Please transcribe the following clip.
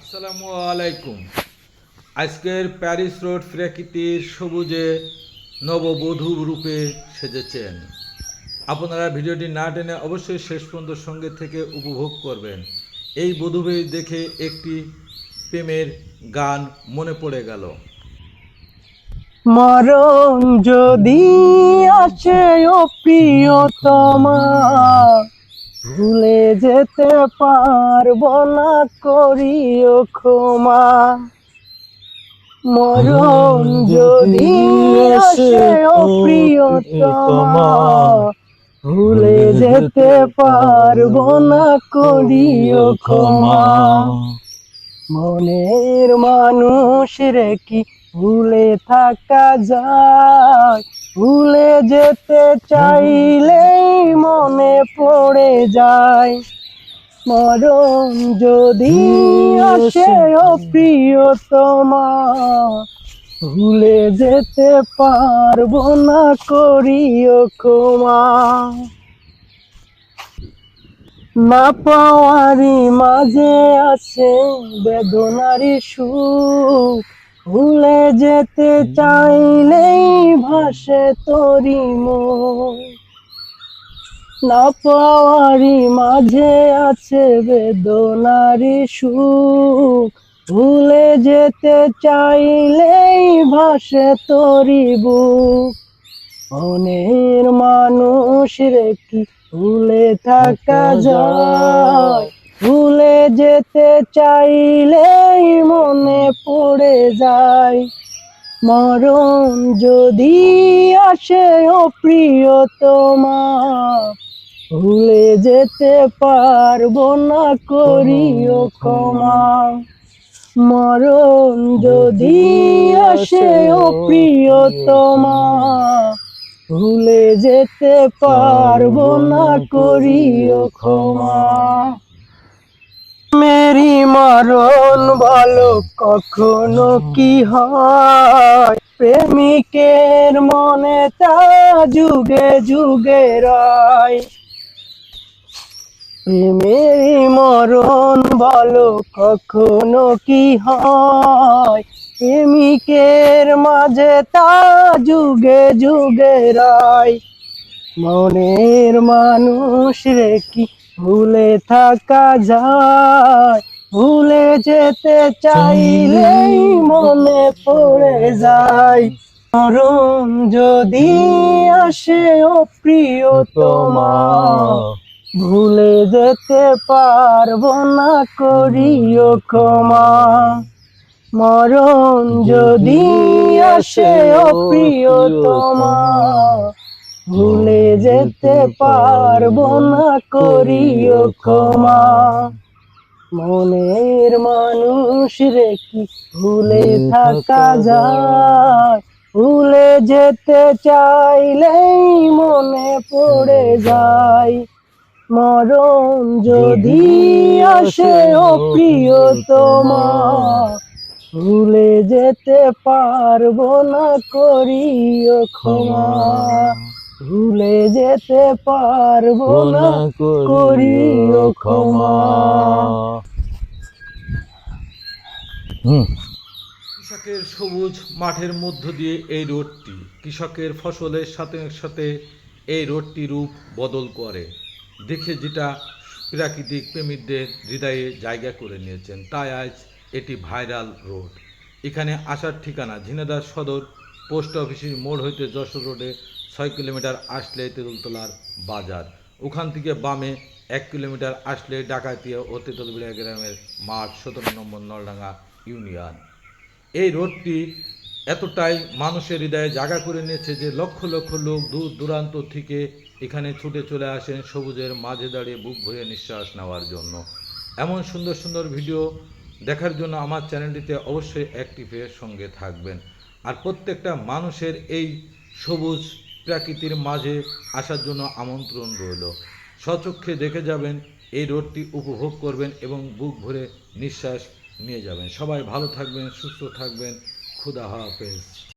আসসালামু আলাইকুম। আজকের প্যারিস রোড প্রাকৃতির সবুজে নববধূ রূপে সেজেছেন। আপনারা ভিডিওটি না টেনে অবশ্যই শেষ পর্যন্ত সঙ্গে থেকে উপভোগ করবেন। এই বধূকে দেখে একটি প্রেমের গান মনে পড়ে গেল। মরণ যদি আসে ও প্রিয়তমা ভুলে যেতে পারব না করিও ক্ষমা। মরণ যদি প্রিয়তমা ভুলে যেতে পারব না করিও ক্ষমা। মনের মানুষ রে কি ভুলে থাকা যায়? ভুলে যেতে চাইলেই যায়। মরণ যদি আসে ও প্রিয়তমা ভুলে যেতে পারব না করিও ক্ষমা। না পাওয়ারি মাঝে আছে বেদনারি সুখ। ভুলে যেতে চাইলেই ভাসে তোরি মন না পাওয়ারি মাঝে আছে বেদনারি সুখ। ভুলে যেতে চাইলেই ভাসে তোরি বুক। মনের মানুষ রে কি ভুলে থাকা যায়। ভুলে যেতে চাইলেই মনে পড়ে যায়। মরণ যদি আসে ও প্রিয়তমা ভুলে যেতে পারব না, করিও ক্ষমা। মরণ যদি আসে, ও প্রিয়তমা, ভুলে যেতে পারব না, করিও ক্ষমা। মেরি মরণ বলো, কখনো কি হয়? প্রেমিকের মনে তা যুগে যুগে রয়। প্রেমেরই মরণ বলো, কখনো কি হয়? প্রেমিকের মাঝে তা যুগে যুগে রয়। মনের মানুষ রে কি ভুলে থাকা যায়? ভুলে যেতে চাইলেই মনে পড়ে যায়। মরণ যদি আসে, ও প্রিয়তমা ভুলে যেতে পারব না করিও ক্ষমা। মরণ যদি আসে ও প্রিয়তমা। ভুলে যেতে পারব না করিও ক্ষমা। মনের মানুষ রে কি ভুলে থাকা যায়। ভুলে যেতে চাইলেই মনে পড়ে যায়। মরণ যদি আসে ও প্রিয়তমা ভুলে যেতে পারব না করিও ক্ষমা। ভুলে যেতে পারব না করিও ক্ষমা। কৃষকের সবুজ মাঠের মধ্য দিয়ে এই রোডটি কৃষকের ফসলের সাথে সাথে এই রোডটি রূপ বদল করে। দেখে যেটা প্রাকৃতিক প্রেমিকদের হৃদয়ে জায়গা করে নিয়েছেন, তাই আজ এটি ভাইরাল রোড। এখানে আসার ঠিকানা ঝিনাদার সদর, পোস্ট অফিসের মোড় হইতে যশোর রোডে ছয় কিলোমিটার আসলে তেঁতুলতলার বাজার। ওখান থেকে বামে এক কিলোমিটার আসলে ডাকাতিয়া ও তেঁতুলবিড়া গ্রামের মাঠ, সতেরো নম্বর নলডাঙ্গা ইউনিয়ন। এই রোডটি এতটাই মানুষের হৃদয়ে জায়গা করে নিয়েছে যে লক্ষ লক্ষ লোক দূর দূরান্ত থেকে এখানে ছুটে চলে আসেন সবুজের মাঝে দাঁড়িয়ে বুক ভরে নিঃশ্বাস নেওয়ার জন্য। এমন সুন্দর সুন্দর ভিডিও দেখার জন্য আমার চ্যানেলটিতে অবশ্যই অ্যাক্টিভের সঙ্গে থাকবেন। আর প্রত্যেকটা মানুষের এই সবুজ প্রাকৃতির মাঝে আসার জন্য আমন্ত্রণ রইল। স্বচক্ষে দেখে যাবেন, এই রোডটি উপভোগ করবেন এবং বুক ভরে নিঃশ্বাস নিয়ে যাবেন। সবাই ভালো থাকবেন, সুস্থ থাকবেন। খুদা হাফেজ।